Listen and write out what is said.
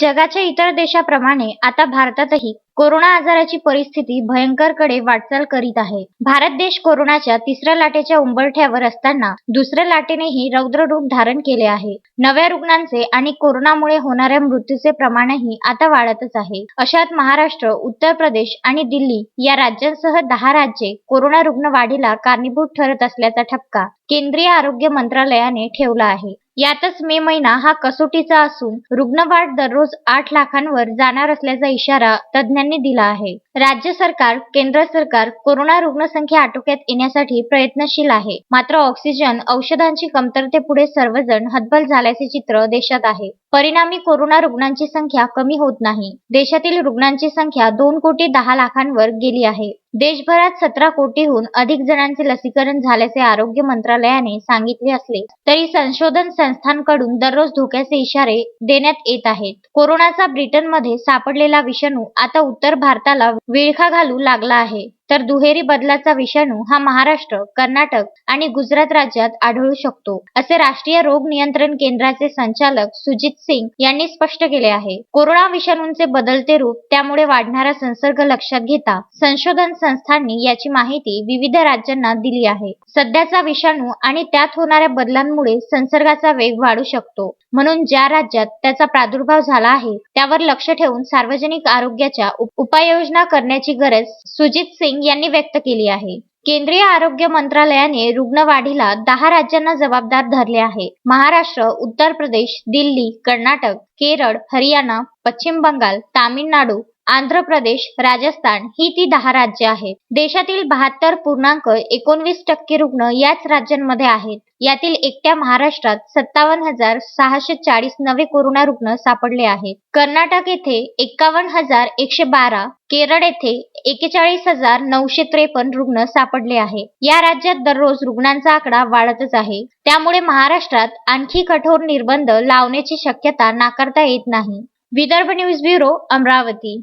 जगाच्या इतर देशाप्रमाणे आता भारतातही कोरोना आजाराची परिस्थिती भयंकरकडे वाटचाल करीत आहे. भारत देश कोरोनाच्या तिसऱ्या लाटेच्या उंबरठ्यावर असताना दुसऱ्या लाटेनेही रौद्र रूप धारण केले आहे. नव्या रुग्णांचे आणि कोरोनामुळे होणाऱ्या मृत्यूचे प्रमाणही आता वाढतच आहे. अशात महाराष्ट्र उत्तर प्रदेश आणि दिल्ली या राज्यांसह दहा राज्ये कोरोना रुग्ण वाढीला कारणीभूत ठरत असल्याचा ठपका केंद्रीय आरोग्य मंत्रालयाने ठेवला आहे. यातच मे महिना हा कसोटीचा असून रुग्णवाढ दररोज आठ लाखांवर जाणार असल्याचा इशारा तज्ज्ञांनी दिला आहे. राज्य सरकार केंद्र सरकार कोरोना रुग्णसंख्या आटोक्यात येण्यासाठी प्रयत्नशील आहे. मात्र ऑक्सिजन औषधांची कमतरतेपुढे सर्वजण हतबल झाल्याचे चित्र देशात आहे. परिणामी कोरोना रुग्णांची संख्या कमी होत नाही. देशातील रुग्णांची संख्या दोन कोटी दहा लाखांवर गेली आहे. देशभरात सतरा कोटीहून अधिक जणांचे लसीकरण झाल्याचे आरोग्य मंत्रालयाने सांगितले असले तरी संशोधन संस्थांकडून दररोज धोक्याचे इशारे देण्यात येत आहेत. कोरोनाचा ब्रिटनमध्ये सापडलेला विषाणू आता उत्तर भारताला विळखा घालू लागला आहे. तर दुहेरी बदलाचा विषाणू हा महाराष्ट्र कर्नाटक आणि गुजरात राज्यात आढळू शकतो असे राष्ट्रीय रोग नियंत्रण केंद्राचे संचालक सुजित सिंग यांनी स्पष्ट केले आहे. कोरोना विषाणूंचे बदलते रूप त्यामुळे वाढणारा संसर्ग लक्षात घेता संशोधन संस्थांनी याची माहिती विविध राज्यांना दिली आहे. सध्याचा विषाणू आणि त्यात होणाऱ्या बदलांमुळे संसर्गाचा वेग वाढू शकतो. म्हणून ज्या राज्यात त्याचा प्रादुर्भाव झाला आहे त्यावर लक्ष ठेवून सार्वजनिक आरोग्याच्या उप- उपाययोजना करण्याची गरज सुजित सिंग यांनी व्यक्त केली आहे. केंद्रीय आरोग्य मंत्रालयाने रुग्णवाढीला दहा राज्यांना जबाबदार धरले आहे. महाराष्ट्र उत्तर प्रदेश दिल्ली कर्नाटक केरळ हरियाणा पश्चिम बंगाल तामिळनाडू आंध्र प्रदेश राजस्थान ही ती दहा राज्य आहेत. देशातील बहात्तर पूर्णांक एकोणवीस टक्के रुग्ण याच राज्यांमध्ये आहेत. यातील एकट्या महाराष्ट्रात सत्तावन्न हजार सहाशे चाळीस नवे कोरोना रुग्ण सापडले आहेत. कर्नाटक येथे एक्कावन्न हजार एकशे बारा केरळ येथे एकेचाळीस हजार नऊशे त्रेपन्न रुग्ण सापडले आहे या राज्यात दररोज रुग्णांचा आकडा वाढतच आहे. त्यामुळे महाराष्ट्रात आणखी कठोर निर्बंध लावण्याची शक्यता नाकारता येत नाही. Vidarbha news bureau Amravati.